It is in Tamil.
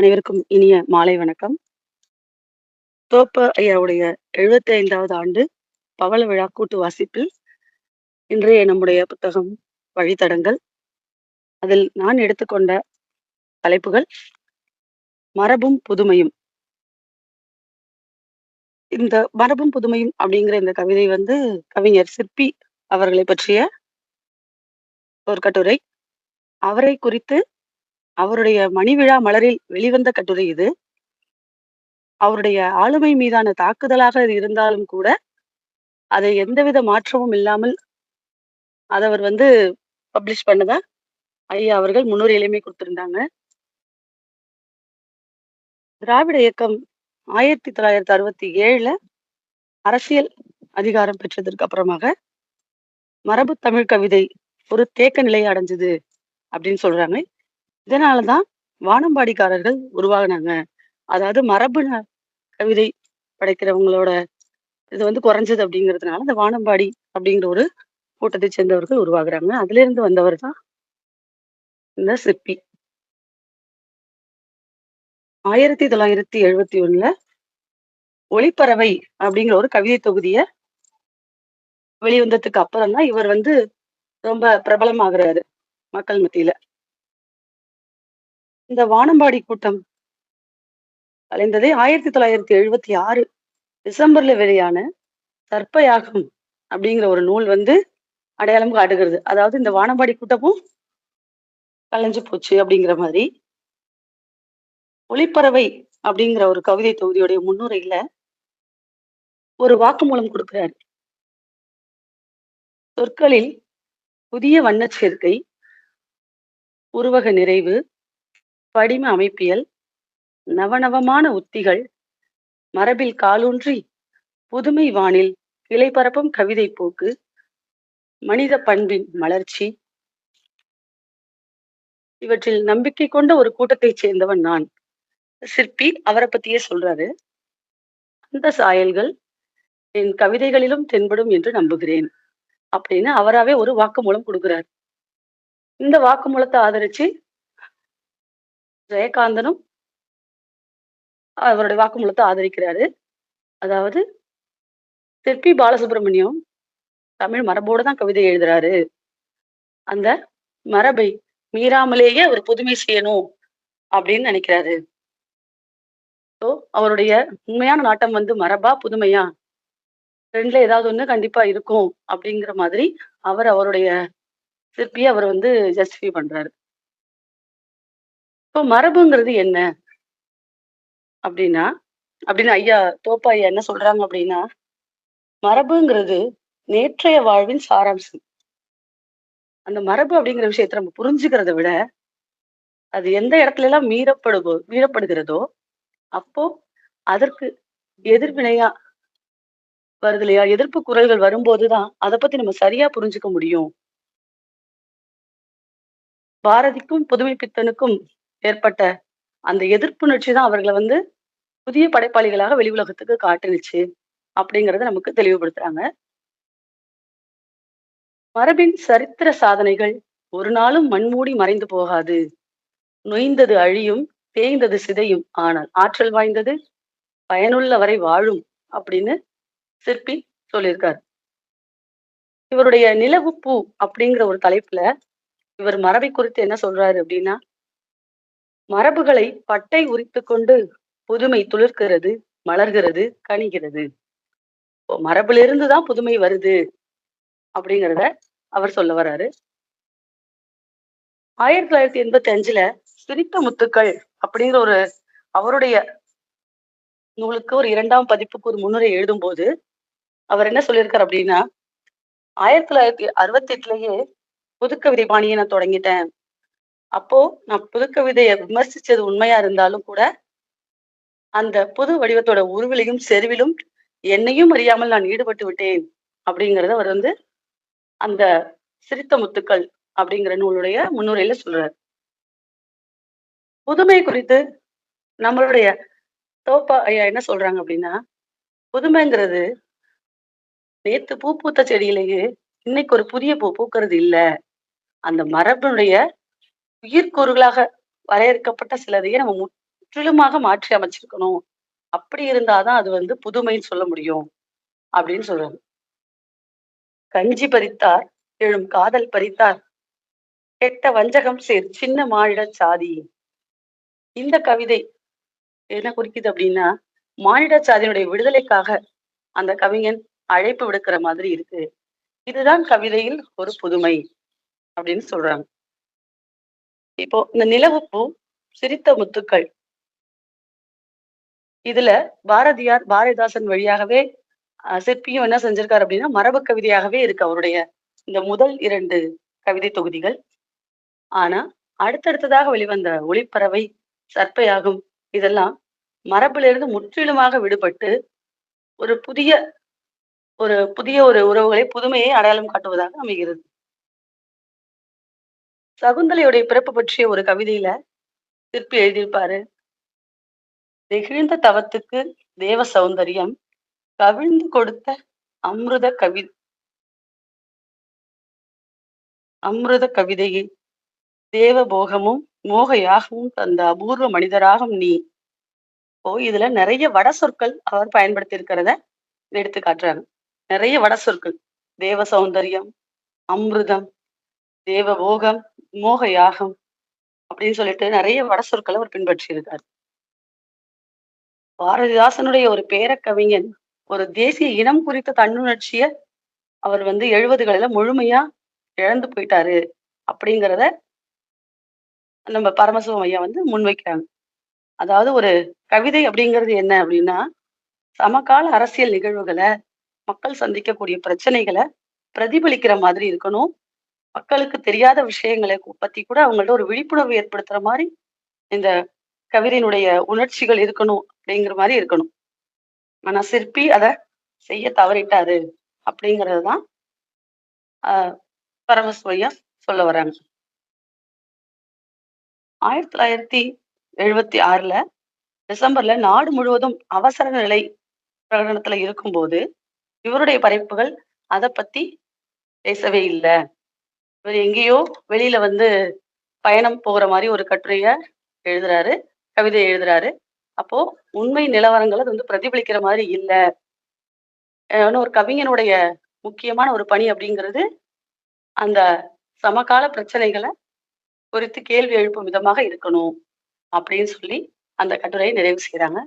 அனைவருக்கும் இனிய மாலை வணக்கம். தோப்ப ஐயாவுடைய எழுபத்தி ஐந்தாவது ஆண்டு பவள விழா கூட்டு வாசிப்பில் இன்றைய நம்முடைய புத்தகம் வழித்தடங்கள். அதில் நான் எடுத்துக்கொண்ட தலைப்புகள் மரபும் புதுமையும். இந்த மரபும் புதுமையும் அப்படிங்கிற இந்த கவிதை வந்து கவிஞர் சிற்பி அவர்களை பற்றிய ஒரு கட்டுரை. அவரை குறித்து அவருடைய மணிவிழா மலரில் வெளிவந்த கட்டுரை இது. அவருடைய ஆளுமை மீதான தாக்குதலாக இருந்தாலும் கூட அதை எந்தவித மாற்றமும் இல்லாமல் அதை அவர் வந்து பப்ளிஷ் பண்ணதா ஐயா அவர்கள் முன்னுரிமையுமே கொடுத்திருந்தாங்க. திராவிட இயக்கம் ஆயிரத்தி தொள்ளாயிரத்தி அறுபத்தி ஏழுல அரசியல் அதிகாரம் பெற்றதற்கு அப்புறமாக மரபு தமிழ் கவிதை ஒரு தேக்க நிலையை அடைஞ்சது அப்படின்னு சொல்றாங்க. இதனாலதான் வானம்பாடிக்காரர்கள் உருவாகினாங்க. அதாவது மரபு ந- கவிதை படைக்கிறவங்களோட இது வந்து குறைஞ்சது அப்படிங்கிறதுனால இந்த வானம்பாடி அப்படிங்கிற ஒரு கூட்டத்தை சேர்ந்தவர்கள் உருவாகுறாங்க. அதுல இருந்து வந்தவர் தான் இந்த சிற்பி. ஆயிரத்தி தொள்ளாயிரத்தி எழுபத்தி ஒண்ணுல ஒளிப்பறவை அப்படிங்கிற ஒரு கவிதை தொகுதிய வெளிவந்ததுக்கு அப்புறம் தான் இவர் வந்து ரொம்ப பிரபலமாகிறாரு மக்கள் மத்தியில. இந்த வானம்பாடி கூட்டம் கலைந்ததே ஆயிரத்தி தொள்ளாயிரத்தி எழுபத்தி ஆறு டிசம்பர்ல வெளியான சர்ப்பயாகம் அப்படிங்கிற ஒரு நூல் வந்து அடையாளம் காட்டுகிறது. அதாவது இந்த வானம்பாடி கூட்டமும் கலைஞ்சு போச்சு அப்படிங்கிற மாதிரி. ஒளிப்பறவை அப்படிங்கிற ஒரு கவிதை தொகுதியுடைய முன்னுரையில ஒரு வாக்குமூலம் கொடுக்கிறார். சொற்களில் புதிய வண்ண சேர்க்கை உருவக நிறைவு படிம அமைப்பியல் நவநவமான உத்திகள் மரபில் காலூன்றி புதுமை வானில் கிளை பரப்பும் கவிதை போக்கு மனித பண்பின் மலர்ச்சி. இவற்றில் நம்பிக்கை கொண்ட ஒரு கூட்டத்தைச் சேர்ந்தவன் நான். சிற்பி அவரை பத்தியே சொல்றாரு. அந்த சாயல்கள் என் கவிதைகளிலும் தென்படும் என்று நம்புகிறேன் அப்படின்னு அவராவே ஒரு வாக்குமூலம் கொடுக்கிறார். இந்த வாக்குமூலத்தை ஆதரிச்சு ஜெயகாந்தனும் அவருடைய வாக்குமூலத்தை ஆதரிக்கிறாரு. அதாவது சிற்பி பாலசுப்ரமணியம் தமிழ் மரபோடு தான் கவிதை எழுதுறாரு. அந்த மரபை மீறாமலேயே அவர் புதுமை செய்யணும் அப்படின்னு நினைக்கிறாரு. ஸோ அவருடைய உண்மையான நாட்டம் வந்து மரபா புதுமையா? ரெண்டுல ஏதாவது ஒண்ணு கண்டிப்பா இருக்கும் அப்படிங்கிற மாதிரி அவர் அவருடைய சிற்பியை அவர் வந்து ஜஸ்டிஃபை பண்றாரு. இப்போ மரபுங்கிறது என்ன? அப்படின்னா அப்படின்னு ஐயா தோப்பா ஐயா என்ன சொல்றாங்க அப்படின்னா மரபுங்கிறது நேற்றைய வாழ்வின் சாராம்சம். அந்த மரபு அப்படிங்கிற விஷயத்த நம்ம புரிஞ்சுக்கிறத விட அது எந்த இடத்துல எல்லாம் மீறப்படுதோ மீறப்படுகிறதோ அப்போ அதற்கு எதிர்வினையா வருது இல்லையா? எதிர்ப்பு குரல்கள் வரும்போதுதான் அதை பத்தி நம்ம சரியா புரிஞ்சுக்க முடியும். பாரதிக்கும் புதுமை பித்தனுக்கும் ஏற்பட்ட அந்த எதிர்ப்புணர்ச்சி தான் அவர்களை வந்து புதிய படைப்பாளிகளாக வெளி உலகத்துக்கு காட்டுனுச்சு அப்படிங்கறத நமக்கு தெளிவுபடுத்துறாங்க. மரபின் சரித்திர சாதனைகள் ஒரு நாளும் மண்மூடி மறைந்து போகாது. நொய்ந்தது அழியும் தேய்ந்தது சிதையும். ஆனால் ஆற்றல் வாய்ந்தது பயனுள்ள வரை வாழும் அப்படின்னு சிற்பி சொல்லியிருக்கார். இவருடைய நிலவு பூ அப்படிங்கிற ஒரு தலைப்புல இவர் மரபை குறித்து என்ன சொல்றாரு அப்படின்னா மரபுகளை பட்டை உரித்து கொண்டு புதுமை துளிர்க்கிறது மலர்கிறது கனிகிறது. இப்போ மரபிலிருந்து தான் புதுமை வருது அப்படிங்கிறத அவர் சொல்ல வர்றாரு. ஆயிரத்தி தொள்ளாயிரத்தி எண்பத்தி அஞ்சுல சிரித்த முத்துக்கள் அப்படிங்கிற ஒரு அவருடைய நூலுக்கு ஒரு இரண்டாம் பதிப்புக்கு ஒரு முன்னுரை எழுதும்போது அவர் என்ன சொல்லியிருக்காரு அப்படின்னா ஆயிரத்தி தொள்ளாயிரத்தி அறுபத்தி எட்டுலயே புதுக்கவிதை பாணியை நான் தொடங்கிட்டேன். அப்போ நான் புதுக்கவிதையை விமர்சிச்சது உண்மையா இருந்தாலும் கூட அந்த புது வடிவத்தோட உருவிலையும் செருவிலும் என்னையும் அறியாமல் நான் ஈடுபட்டு விட்டேன் அப்படிங்கிறத அவர் வந்து அந்த சிரித்த முத்துக்கள் அப்படிங்கிற நூலுடைய முன்னுரையில சொல்றாரு. புதுமை குறித்து நம்மளுடைய தோப்பா ஐயா என்ன சொல்றாங்க அப்படின்னா புதுமைங்கிறது நேத்து பூ பூத்த செடியிலேயே இன்னைக்கு ஒரு புதிய பூ பூக்கிறது இல்ல. அந்த மரபுடைய உயிர்க்கூறுகளாக வரையறுக்கப்பட்ட சிலதையே நம்ம முற்றிலுமாக மாற்றி அமைச்சிருக்கணும். அப்படி இருந்தாதான் அது வந்து புதுமைன்னு சொல்ல முடியும் அப்படின்னு சொல்றாங்க கஞ்சி பறித்தார் எழும் காதல் பறித்தார். கெட்ட வஞ்சகம் சேர் சின்ன மானிட சாதி. இந்த கவிதை என்ன குறிக்குது அப்படின்னா மானிட சாதியினுடைய விடுதலைக்காக அந்த கவிஞன் அழைப்பு விடுக்கிற மாதிரி இருக்கு. இதுதான் கவிதையில் ஒரு புதுமை அப்படின்னு சொல்றாங்க. இப்போ இந்த நிலவுப்பூ சிரித்த முத்துக்கள். இதுல பாரதியார் பாரதிதாசன் வழியாகவே சிற்பியும் என்ன செஞ்சிருக்காரு அப்படின்னா மரபு கவிதையாகவே இருக்கு அவருடைய இந்த முதல் இரண்டு கவிதை தொகுதிகள். ஆனா அடுத்தடுத்ததாக வெளிவந்த ஒளிப்பறவை சர்ப்பையாகும் இதெல்லாம் மரபிலிருந்து முற்றிலுமாக விடுபட்டு ஒரு புதிய ஒரு புதிய ஒரு உறவுகளை புதுமையை அடையாளம் காட்டுவதாக அமைகிறது. சகுந்தலையுடைய பிறப்பு பற்றிய ஒரு கவிதையில திருப்பி எழுதியிருப்பாரு. நெகிழ்ந்த தவத்துக்கு தேவ சௌந்தரியம் கவிழ்ந்து கொடுத்த அமிர்த கவி அமிர்த கவிதையே தேவ போகமும் மோக யாகமும் தந்த அபூர்வ மனிதராகும் நீ. ஓ இதுல நிறைய வட சொற்கள் அவர் பயன்படுத்தி இருக்கிறத எடுத்து காட்டுறாங்க நிறைய வட சொற்கள். தேவ சௌந்தரியம் அமிர்தம் தேவ போகம் மோக யாகம் அப்படின்னு சொல்லிட்டு நிறைய வட சொற்களை அவர் பின்பற்றி இருக்கார் பாரதிதாசனுடைய ஒரு பேர கவிஞன் ஒரு தேசிய இனம் குறித்த தன்னுணர்ச்சிய அவர் வந்து எழுபதுகளில முழுமையா இழந்து போயிட்டாரு அப்படிங்கிறத நம்ம பரமசிவம் ஐயா வந்து முன்வைக்கிறாங்க. அதாவது ஒரு கவிதை அப்படிங்கிறது என்ன அப்படின்னா சமகால அரசியல் நிகழ்வுகளை மக்கள் சந்திக்கக்கூடிய பிரச்சனைகளை பிரதிபலிக்கிற மாதிரி இருக்கணும் மக்களுக்கு தெரியாத விஷயங்களை பத்தி கூட அவங்கள்ட்ட ஒரு விழிப்புணர்வு ஏற்படுத்துற மாதிரி இந்த கவிதையினுடைய உணர்ச்சிகள் இருக்கணும் அப்படிங்கிற மாதிரி இருக்கணும். ஆனா சிற்பி அத செய்ய தவறிட்டாரு அப்படிங்கிறது தான் ஆஹ் சொல்ல வராங்க. ஆயிரத்தி தொள்ளாயிரத்தி எழுபத்தி ஆறுல டிசம்பர்ல நாடு முழுவதும் அவசர நிலை பிரகடனத்துல இருக்கும்போது இவருடைய படைப்புகள் அதை பத்தி பேசவே இல்லை. இவர் எங்கேயோ வெளியில வந்து பயணம் போகிற மாதிரி ஒரு கட்டுரைய எழுதுறாரு கவிதை எழுதுறாரு. அப்போ உண்மை நிலவரங்கள் அது வந்து பிரதிபலிக்கிற மாதிரி இல்லை. ஒரு கவிஞனுடைய முக்கியமான ஒரு பணி அப்படிங்கிறது அந்த சமகால பிரச்சனைகளை குறித்து கேள்வி எழுப்பும் விதமாக இருக்கணும் அப்படின்னு சொல்லி அந்த கட்டுரையை நிறைவு செய்கிறாங்க